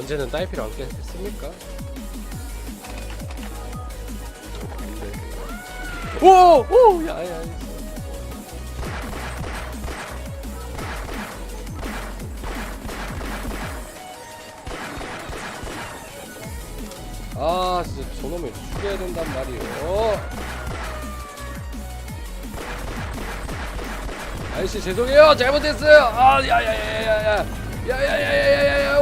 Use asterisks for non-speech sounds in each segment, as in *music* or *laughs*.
언제는 딸피를 안 깼습니까? 네. 오! 오! 야, 야, 야. 아, 진짜 저놈을 죽여야 된단 말이에요. 아저씨 죄송해요 잘못했어요 아 야야야야야 야 야야야야야야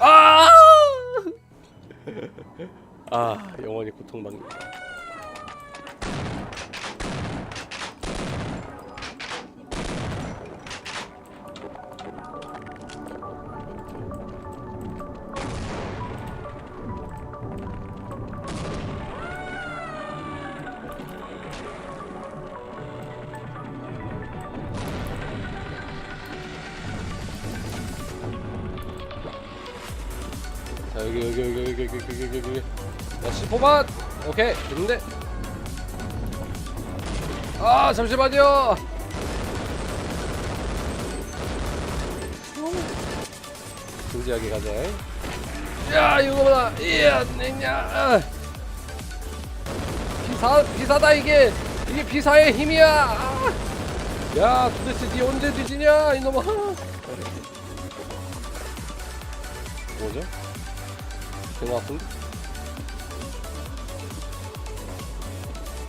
아! *laughs* 아 영원히 고통받는다 여기 야 10호만. 오케이. 됐는데. 아 잠시만요. 진지하게 가자. 야 이거보다 이야 내냐. 비사 비사다 이게. 이게 비사의 힘이야. 아. 야 도대체 니 언제 뒤지냐 이놈아. 뭐죠? 되게 아픈데?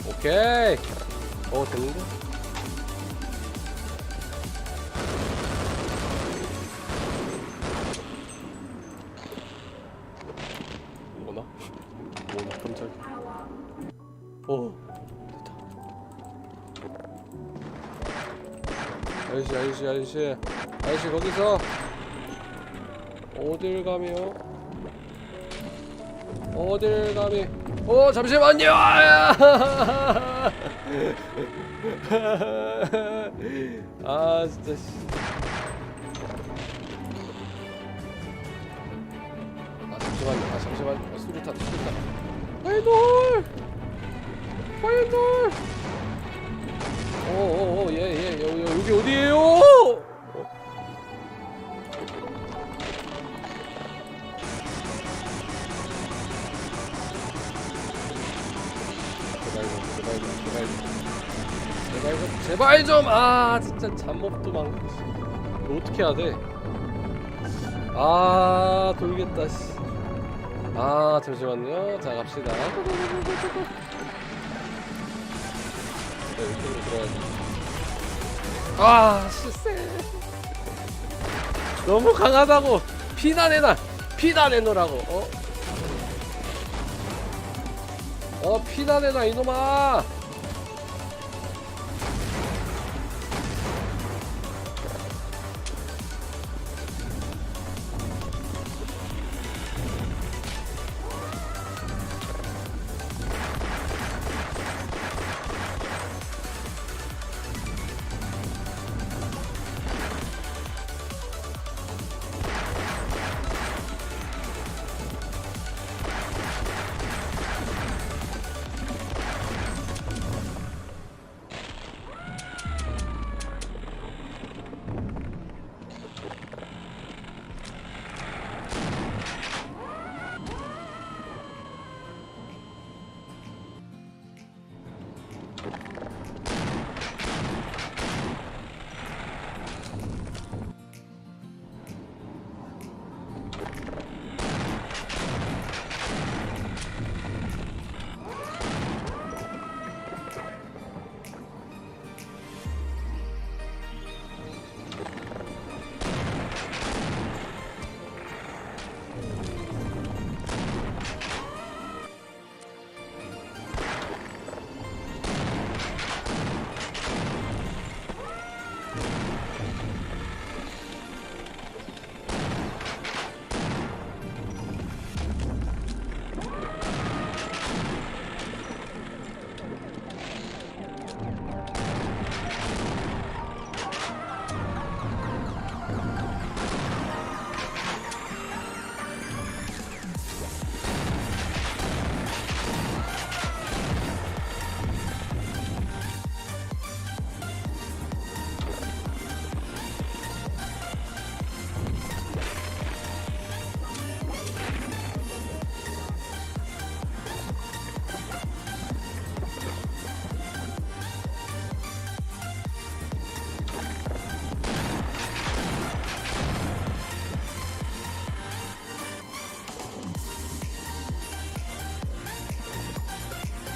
오케이 어 됐는데? 뭐나? 뭐나 깜짝이야 오 됐다 아저씨 아저씨 아저씨 아저씨 거기서 어딜 가며 어딜 감히. 어 잠시만요. 아, *laughs* 아 진짜 씨. 아 잠시만요. 아 잠시만요. 아, 수류탄 수류탄 파이널! 파이널! 오오오 예예. 여기 여기 어디에요 제발 좀 좀아 진짜 잠못도 많고 씨. 이거 어떻게 해야 돼? 아 돌겠다 씨. 아 잠시만요 자 갑시다 자, 이쪽으로 들어야지 아 씨쎄 너무 강하다고 피난해놔 피난해놓으라고 어? 어 피난해놔 이놈아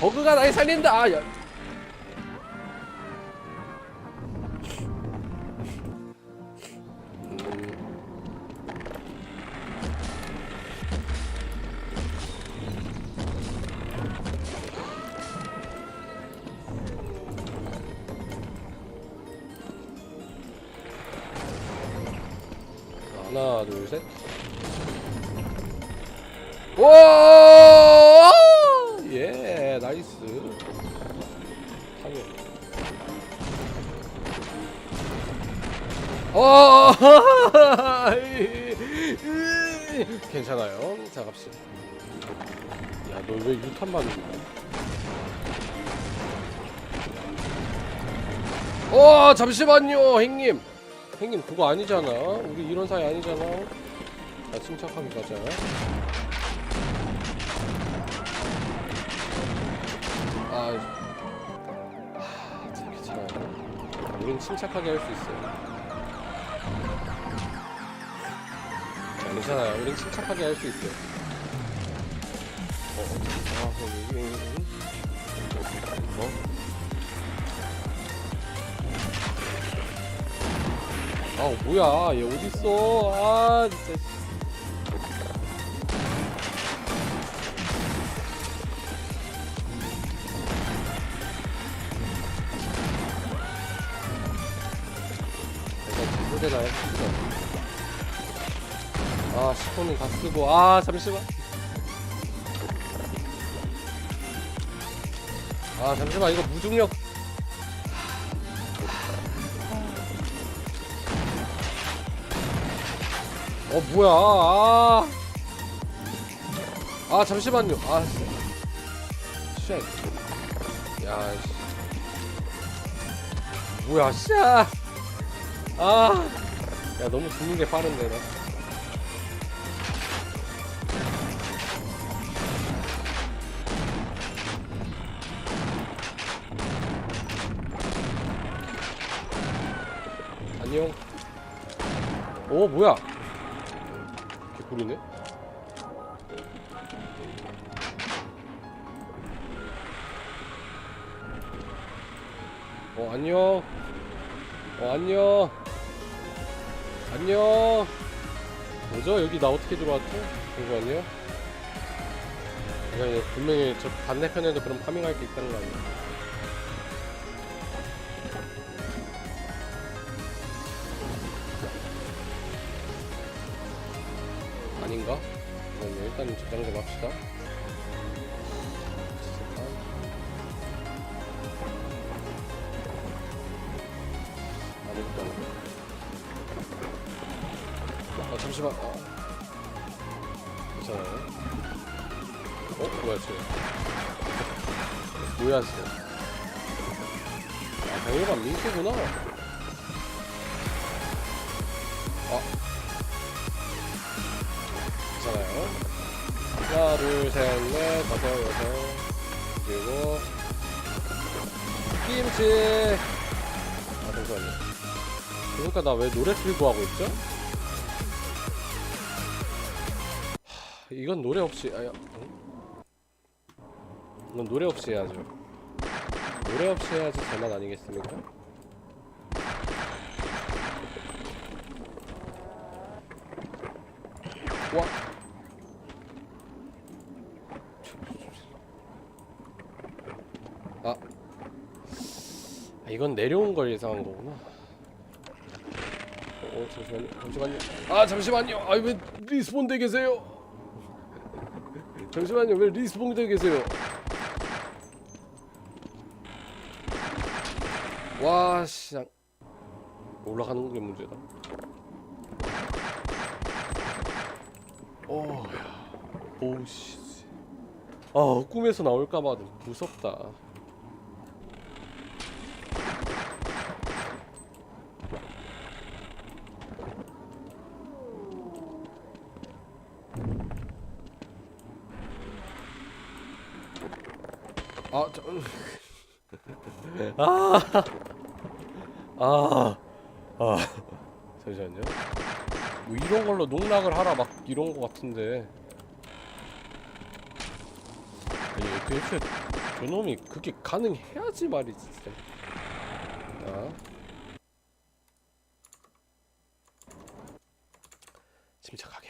버그가 날 살린다. 아, 야. 하나, 둘, 셋. 와! 어! 괜찮아요. 자 갑시다. 야, 너 왜 유탄만 어, 잠시만요, 행님. 행님 그거 아니잖아. 우리 이런 사이 아니잖아. 자, 침착하게 가자. 아, 하, 참 괜찮아요. 우린 침착하게 할 수 있어요. 괜찮아요. 우린 침착하게 할 수 있어요. 어, 어, 아, 여기. 어? 아, 뭐야? 얘 어딨어? 아, 진짜. 다 쓰고. 아, 잠시만. 아, 잠시만. 이거 무중력. 어, 뭐야. 아. 아, 잠시만요. 아, 씨. 쉣. 야, 씨. 뭐야, 씨. 아. 야, 너무 죽는 게 빠른데, 나. 오, 뭐야. 개꿀이네. 어, 안녕. 어, 안녕. 안녕. 뭐죠? 여기 나 어떻게 들어왔죠? 잠시만요. 내가 이제 분명히 저 반대편에도 그런 파밍할 게 있다는 거 아니야? 일단 저장 좀 합시다. 하나, 둘, 셋, 넷, 다섯, 여섯, 그리고 김치. 아 잠시만요. 그러니까 나 왜 노래 틀고 하고 있죠? 하, 이건 노래 없이 아야. 응? 이건 노래 없이 해야죠. 노래 없이 해야지 제맛 아니겠습니까? 와. 이건 내려온 걸 예상한 거구나. 어, 잠시만요. 잠시만요. 아, 잠시만요. 아, 왜 리스폰 돼 계세요? 잠시만요. 왜 리스폰 돼 계세요? 와, 씨. 양- 올라가는 게 문제다. 오, 야. 오, 씨. 아 꿈에서 나올까봐 무섭다 아, 저, 아, *laughs* 아, 아, 잠시만요. 뭐 이런 걸로 농락을 하라 막 이런 거 같은데. 아니 도대체 저놈이 그게 가능해야지 말이지 진짜. 자. 침착하게.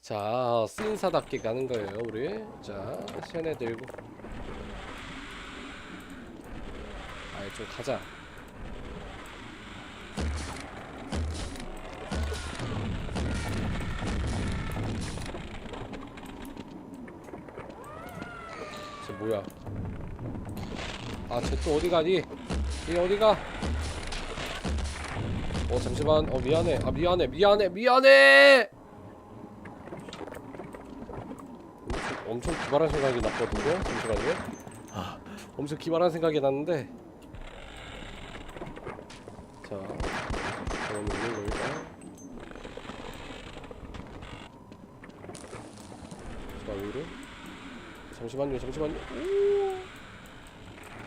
자, 쓰인사답게 가는 거예요, 우리. 자, 시연해 들고. 아 이, 좀 가자. 쟤 뭐야? 아, 쟤 또 어디 가니? 얘 어디 가? 어, 잠시만. 어, 미안해. 아, 미안해. 미안해. 미안해! 엄청, 엄청 기발한 생각이 났거든요. 잠시만요. 아, 엄청 기발한 생각이 났는데. 자, 그럼 있는 거 일단. 자, 위로. 잠시만요, 잠시만요.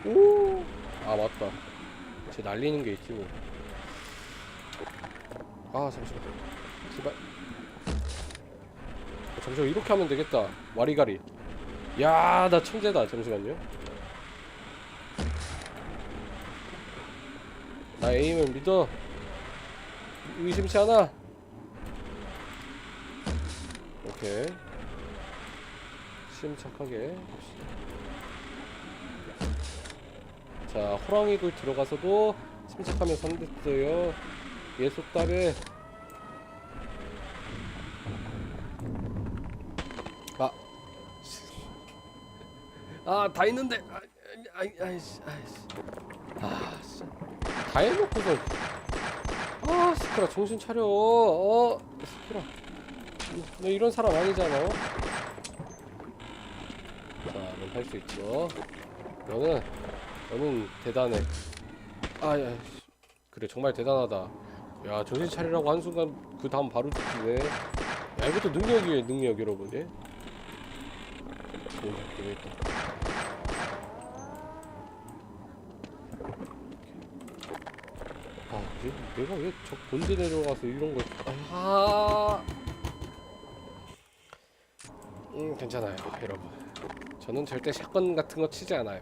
오, 오. 아 맞다. 쟤 날리는 게 있지 뭐. 아 잠시만. 제발. 어, 잠시만 이렇게 하면 되겠다. 와리가리. 야, 나 천재다. 잠시만요. 나 에임을 믿어. 의심치 않아. 오케이. 침착하게 봅시다. 자, 호랑이 굴 들어가서도 침착하면 선됐어요. 예속 답에 아, 아, 다 있는데, 아, 아이, 아이씨, 아이씨, 아, 진짜 다 해놓고서, 아, 스크라 정신 차려, 어, 스크라, 너 이런 사람 아니잖아. 자, 넌 할 수 있죠. 너는, 너는 대단해. 아, 야, 씨. 그래, 정말 대단하다. 야, 정신 차리라고 한순간 그 다음 바로 죽네. 야, 이것도 능력이에요, 능력, 여러분. 예? 오, 되겠다. 아, 얘, 내가 왜 저 본대 내려가서 이런 걸. 아, 음, 괜찮아요, 여러분. 저는 절대 샷건 같은 거 치지 않아요.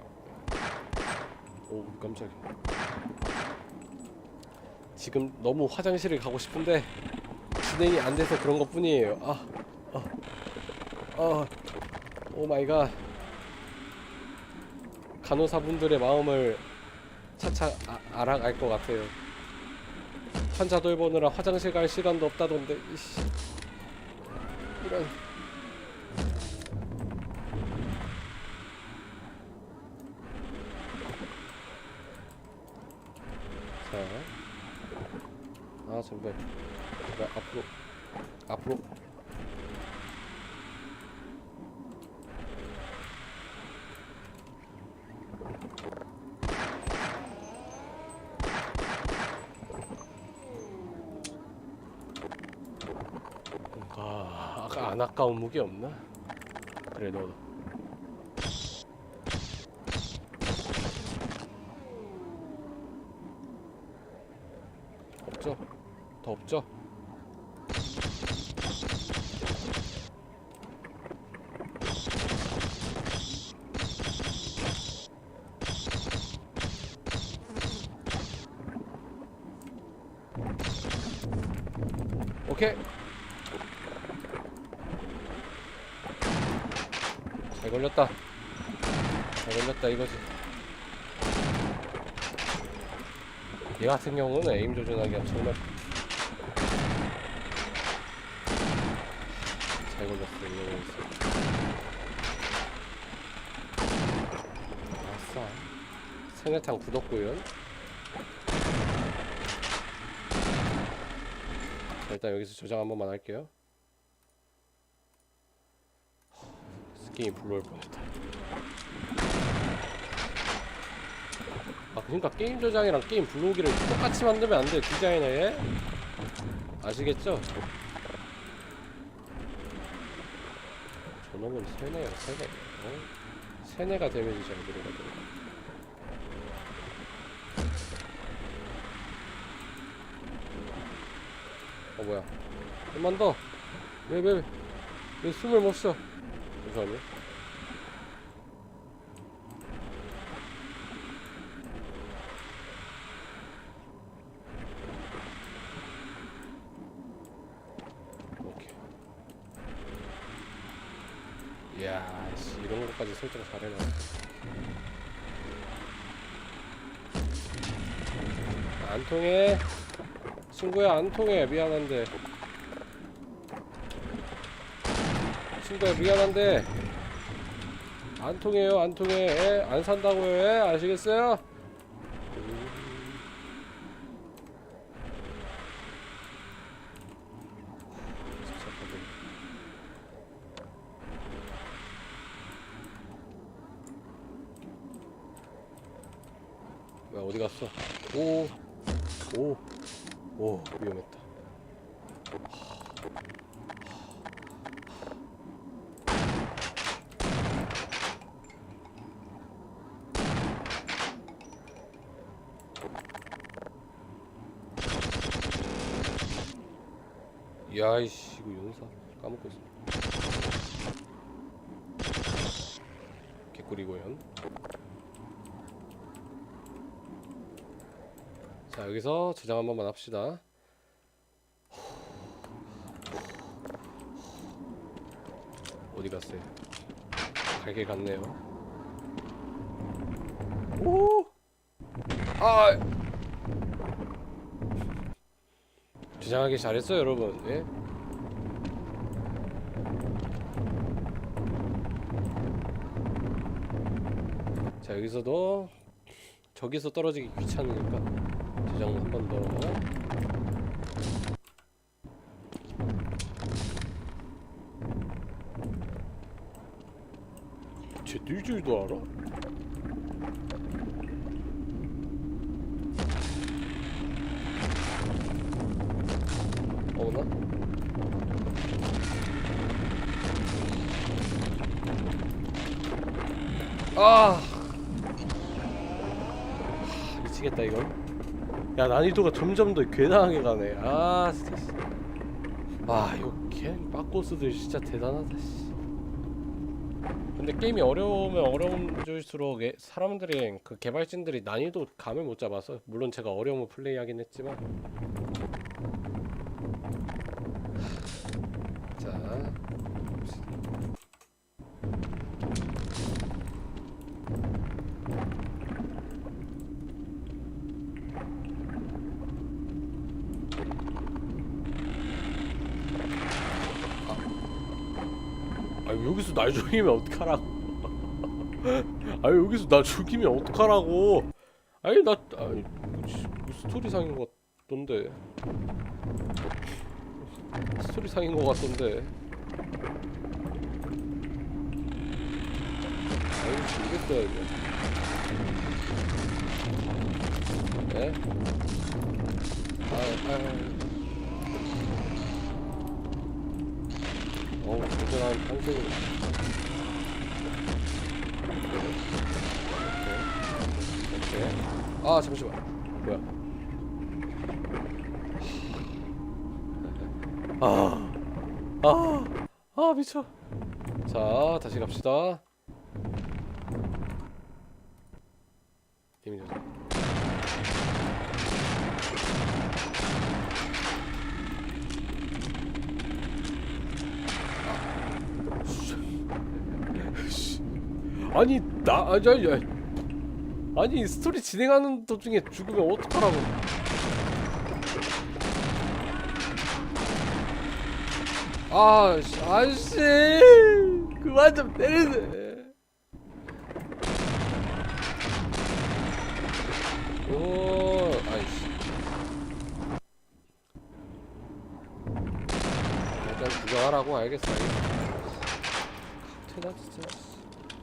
오 깜짝이야. 지금 너무 화장실을 가고 싶은데 진행이 안 돼서 그런 것 뿐이에요. 아, 아, 아, 오 마이 갓. 간호사분들의 마음을 차차 아, 알아갈 것 같아요. 환자 돌보느라 화장실 갈 시간도 없다던데. 이씨. 이런. 자, 아 잠깐, 나 앞으로, 앞으로. 뭔 가 아까 안 아까운 무기 없나? 그래 너. 없죠? 더 없죠? 오케이. 잘 걸렸다. 잘 걸렸다 이거지. 얘 같은 경우는 에임 조준하기가 정말 잘 걸렸어 이거 아싸 생일탕 자, 일단 여기서 저장 한 번만 할게요 게임 불러올 뻔했다. 아 그러니까 게임 저장이랑 게임 불러오기를 똑같이 만들면 안 돼. 디자이너에 아시겠죠? 저놈은 세네야 세네. 어? 세네가 데미지 잘 들어가더라. 어 뭐야? 좀만 더. 왜 왜? 왜 숨을 못 쉬어? 잠시만요. 오케이. 이야, 씨, 이런 것까지 설정 잘해놔. 안 통해. 친구야, 안 통해. 미안한데. 친구야, 미안한데. 안 통해요, 안 통해. 에? 안 산다고요, 에? 아시겠어요? 어디 갔어? 오, 오, 오 위험했다. 야이씨 이거 용사 까먹고 있어. 개꿀이고요. 자 여기서 저장 한 번만 합시다. 어디 갔어요? 갈길 갔네요. 오! 아! 저장하기 잘했어요, 여러분. 예? 자 여기서도 저기서 떨어지기 귀찮으니까 저장 한번 더. 쟤 뛸 줄도 알아? 아. 미치겠다 이건 야 난이도가 점점 더 괴당하게 가네. 아 스트레스 와 이거 개 빠꼬스들 진짜 대단하다 씨. 근데 게임이 어려우면 어려울수록 예- 사람들이 그 개발진들이 난이도 감을 못 잡아서 물론 제가 어려움을 플레이하긴 했지만 여기서 날 죽이면 어떡하라고? *laughs* 아 여기서 나 죽이면 어떡하라고? 아니 나 아니 뭐 스토리상인 것 같던데. 스토리상인 것 같던데. 모르겠어요 이거. 네? 아, 아, 어 오케이. 오케이. 아, 잠시만. 뭐야? 아, 아, 아, 미쳐. 자, 다시 갑시다. 졌어. 아니 나 아니 아니 아니. 아니 스토리 진행하는 도중에 죽으면 어떡하라고 아 씨, 아저씨 그만 좀 때리네 오 아이씨 일단 구경하라고 알겠어 알겠어 나 진짜.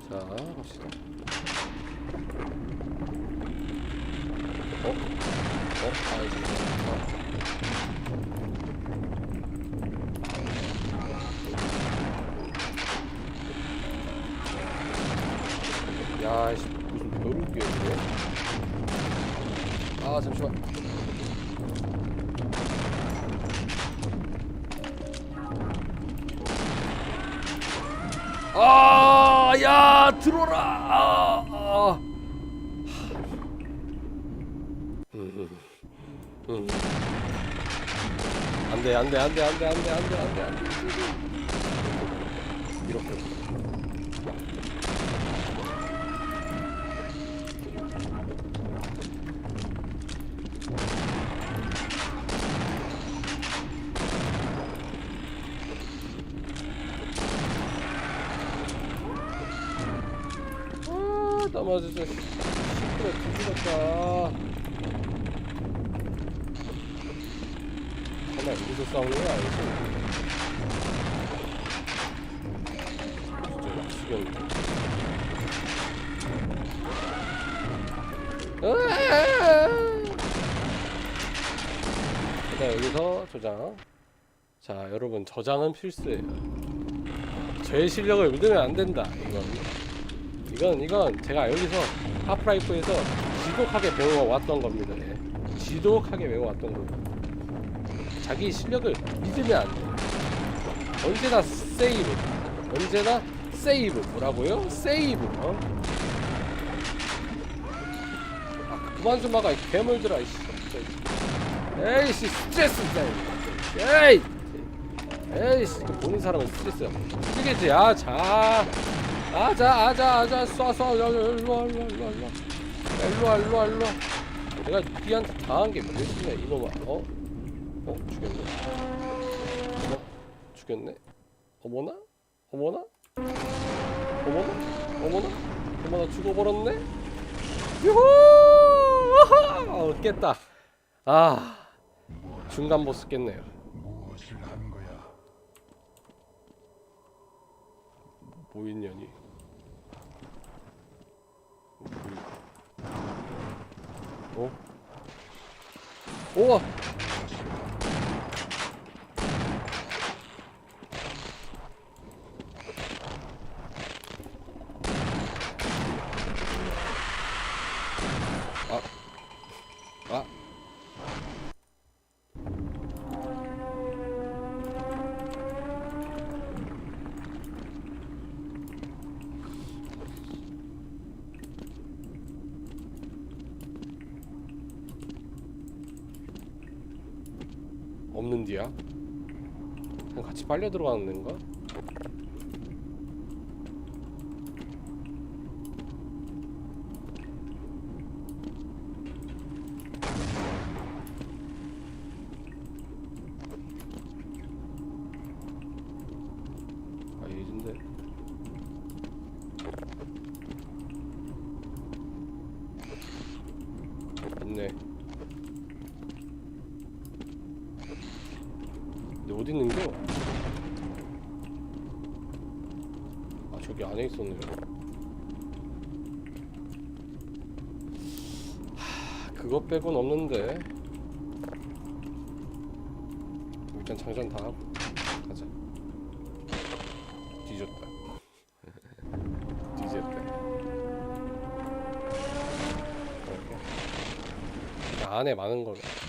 자 갑시다. 어? 어? 아 이거. 야, 씨, 무슨 벼룩이야 이게? 아 잠시만. 들어라. 아, 아. 음, 음. 안 돼, 안 돼, 안 돼, 안 돼, 안 돼, 안 돼, 안 돼, 안 돼. 이렇게. 일단 여기서 저장. 자, 여러분 저장은 필수예요. 제 실력을 믿으면 안 된다. 이건. 이건 이건 제가 여기서 하프라이프에서 지독하게 배워왔던 겁니다. 예. 지독하게 배워왔던 거예요. 자기 실력을 믿으면 안 돼. 언제나 세이브. 언제나 세이브. 뭐라고요? 세이브. 어? 아 그만 좀 막아 이 괴물들아. 진짜. 에이씨 스트레스 진짜. 에이. 에이씨 보는 사람은 스트레스야. 쓰겠지. 아 자. 아자 아자 아자. 쏴쏴. 일로 일로 일로 일로 일로 일로 와 일로 와 일로 와. 내가 니한테 당한 게 몇이냐 이놈아. 어? 어 죽였네. 어머 죽였네. 어머나? 어머나? 어머나? 어머나? 어머나 죽어버렸네? 유후! 어, 깼다. 아 중간 보스 깼네요 무엇을 한 거야? 뭐 있냐니 어? 우 없는 디야? 그냥 같이 빨려 들어가는 데인가? 아 예진데 있네 근데 어디 있는겨? 아 저기 안에 있었네요. 하, 그거 빼곤 없는데. 일단 장전 다 하고 가자. 뒤졌다. *laughs* 뒤졌다. 이렇게. 안에 많은 거 어디? 무엇을 한